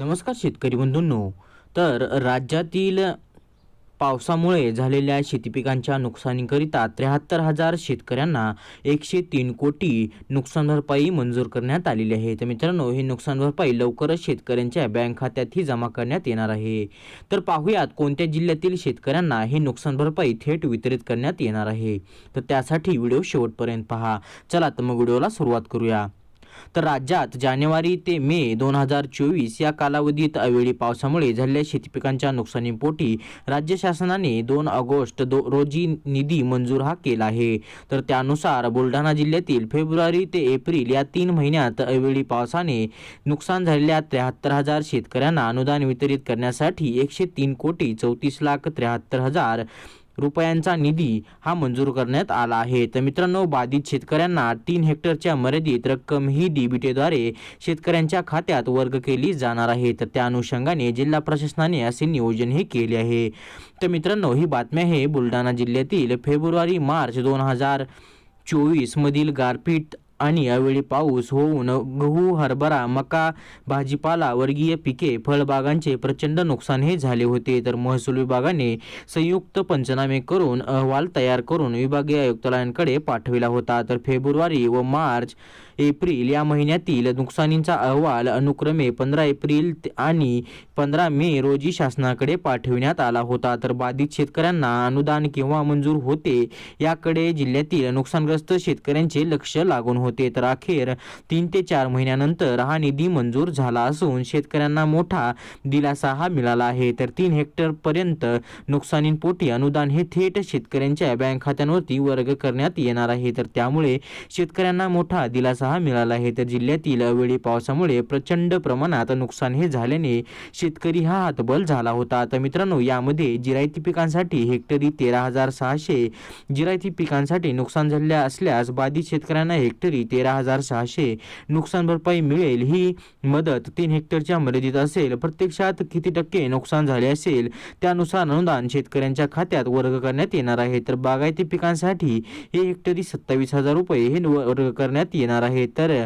नमस्कार शेतकरी बंधूंनो. तर राज्यातील पावसामुळे झालेल्या शेतीपिकांच्या नुकसानीकरिता त्र्याहत्तर हजार शेतकऱ्यांना एकशे तीन कोटी नुकसान भरपाई मंजूर करण्यात आलेली आहे. तर मित्रांनो ही नुकसान भरपाई लवकरच शेतकऱ्यांच्या बँक खात्यातही जमा करण्यात येणार आहे. तर पाहूयात कोणत्या जिल्ह्यातील शेतकऱ्यांना ही नुकसान भरपाई थेट वितरित करण्यात येणार आहे. तर त्यासाठी व्हिडिओ शेवटपर्यंत पहा. चला तर मग व्हिडिओला सुरुवात करूया. तर राज्यात जानेवारी ते मे दोन हजार चोवीस या कालावधीत अवेळी पावसामुळे झालेल्या शेतीपिकांच्या नुकसानीपोटी राज्य शासनाने दोन ऑगस्ट दो रोजी निधी मंजूर हा केला आहे. तर त्यानुसार बुलढाणा जिल्ह्यातील फेब्रुवारी ते एप्रिल या तीन महिन्यात अवेळी पावसाने नुकसान झालेल्या त्र्याहत्तर हजार शेतकऱ्यांना अनुदान वितरित करण्यासाठी एकशे तीन कोटी चौतीस लाख त्र्याहत्तर हजार रुपयांचा निधी हा मंजूर करण्यात आला आहे. तर मित्रांनो बाधित शेतकऱ्यांना तीन हेक्टरच्या मर्यादित रक्कम ही डीबीटीद्वारे शेतकऱ्यांच्या खात्यात वर्ग केली जाणार आहे. तर त्या अनुषंगाने जिल्हा प्रशासनाने असे नियोजन हे केले आहे. तर मित्रांनो ही बातमी आहे बुलढाणा जिल्ह्यातील फेब्रुवारी मार्च दोन हजार चोवीसमधील गारपीट आणि यावेळी पाऊस होऊन गहू हरभरा मका भाजीपाला वर्गीय पिके फळबागांचे प्रचंड नुकसान हे झाले होते. तर महसूल विभागाने संयुक्त पंचनामे करून अहवाल तयार करून विभागीय आयुक्तालयांकडे पाठविला होता. तर फेब्रुवारी व मार्च एप्रिल या महिन्यातील नुकसानींचा अहवाल अनुक्रमे पंधरा एप्रिल आणि पंधरा मे रोजी शासनाकडे पाठविण्यात आला होता. तर बाधित शेतकऱ्यांना अनुदान केव्हा मंजूर होते याकडे जिल्ह्यातील नुकसानग्रस्त शेतकऱ्यांचे लक्ष लागून होते. तर अखेर तीन ते चार महिन्यानंतर हा निधी मंजूर झाला असून शेतकऱ्यांना मोठा दिलासा हा मिळाला आहे. तर तीन हेक्टर पर्यंत नुकसानीपोटी अनुदान हे थेट शेतकऱ्यांच्या बँक खात्यांवरती वर्ग करण्यात येणार आहे. तर त्यामुळे शेतकऱ्यांना मोठा दिलासा हा मिळाला आहे. तर जिल्ह्यातील अवेळी पावसामुळे प्रचंड प्रमाणात नुकसान हे झाल्याने शेतकरी हा हातबल झाला होता. तर मित्रांनो यामध्ये जिरायती पिकांसाठी हेक्टरी तेरा हजार सहाशे जिरायती पिकांसाठी नुकसान झाले असल्यास बाधित शेतकऱ्यांना हेक्टरी तेरा हजार सहाशे नुकसान भरपाई मिळेल ही मदत तीन हेक्टरच्या मर्यादित असेल. प्रत्यक्षात किती टक्के नुकसान झाले असेल त्यानुसार अनुदान शेतकऱ्यांच्या खात्यात वर्ग करण्यात येणार आहे. तर बागायती पिकांसाठी हे हेक्टरी सत्तावीस हजार रुपये हे वर्ग करण्यात येणार आहे. तर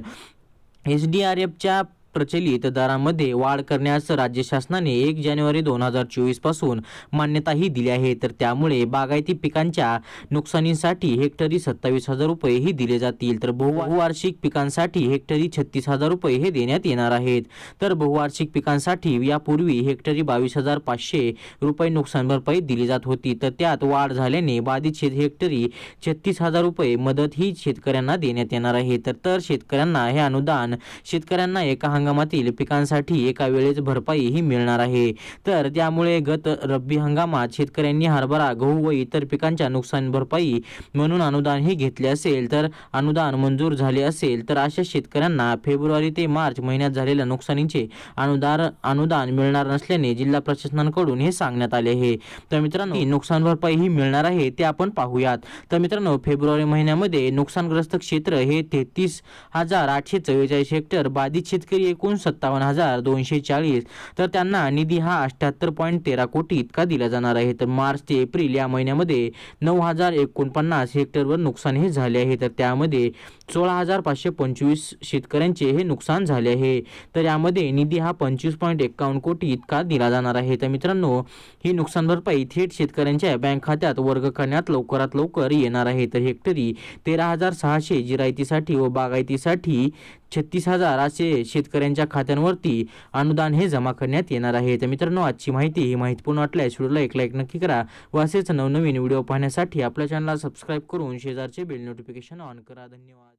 एस डी आर एफच्या प्रचलित दरामध्ये वाढ करण्यास राज्य शासनाने एक जानेवारी दोन हजार चोवीसपासून मान्यताही दिली आहे. तर त्यामुळे बागायती पिकांच्या नुकसानीसाठी हेक्टरी सत्तावीस हजार रुपये ही दिले जातील. तर बहुवार्षिक पिकांसाठी हेक्टरी छत्तीस हजार रुपये हे देण्यात येणार आहेत. तर बहुवार्षिक पिकांसाठी यापूर्वी हेक्टरी बावीस हजार पाचशे रुपये नुकसान भरपाई दिली जात होती. तर त्यात वाढ झाल्याने बाधित शेत हेक्टरी छत्तीस हजार रुपये मदत ही शेतकऱ्यांना देण्यात येणार आहे. तर तर शेतकऱ्यांना हे अनुदान शेतकऱ्यांना एका हंगामातील पिकांसाठी एका वेळेस भरपाई ही मिळणार आहे. तर त्यामुळे गत रब्बी हंगामात शेतकऱ्यांनी हरभरा गहू व इतर पिकांच्या नुकसान भरपाई म्हणून अनुदानही घेतले असेल. तर अनुदान मंजूर झाले असेल तर अशा शेतकऱ्यांना फेब्रुवारी ते मार्च महिन्यात झालेल्या नुकसानीचे अनुदान अनुदान मिळणार नसल्याने जिल्हा प्रशासनाकडून हे सांगण्यात आले आहे. तर मित्रांनो नुकसान भरपाई ही मिळणार आहे ते आपण पाहूयात. तर मित्रांनो फेब्रुवारी महिन्यामध्ये नुकसानग्रस्त क्षेत्र हे तेहतीस हजार आठशे चव्वेचाळीस हेक्टर बाधित शेतकरी एकूण सत्तावन्न हजार दोनशे चाळीस. तर त्यांना निधी हा अठ्ठ्याहत्तर पॉईंट तेरा कोटी इतका दिला जाणार आहे. तर मार्च ते एप्रिल या महिन्यामध्ये नऊ हजार एकोणपन्नास हेक्टरवर नुकसान हे झाले आहे. तर त्यामध्ये सोळा हजार पाचशे पंचवीस शेतकऱ्यांचे हे नुकसान झाले आहे. तर यामध्ये निधी हा पंचवीस पॉईंट एक्कावन्न कोटी इतका दिला जाणार आहे. तर मित्रांनो ही नुकसान भरपाई थेट शेतकऱ्यांच्या बँक खात्यात वर्ग करण्यात लवकरात लवकर येणार आहे. तर हेक्टरी तेरा हजार सहाशे जिरायतीसाठी व बागायतीसाठी छत्तीस हजार असे शेतकऱ्यांच्या खात्यांवरती अनुदान हे जमा करण्यात येणार आहे. तर मित्रांनो आजची माहिती ही माहितीपूर्ण वाटल्यास व्हिडिओला एक लाईक नक्की करा व असेच नवनवीन व्हिडिओ पाहण्यासाठी आपल्या चॅनलला सबस्क्राईब करून शेजारचे बेल नोटिफिकेशन ऑन करा. धन्यवाद.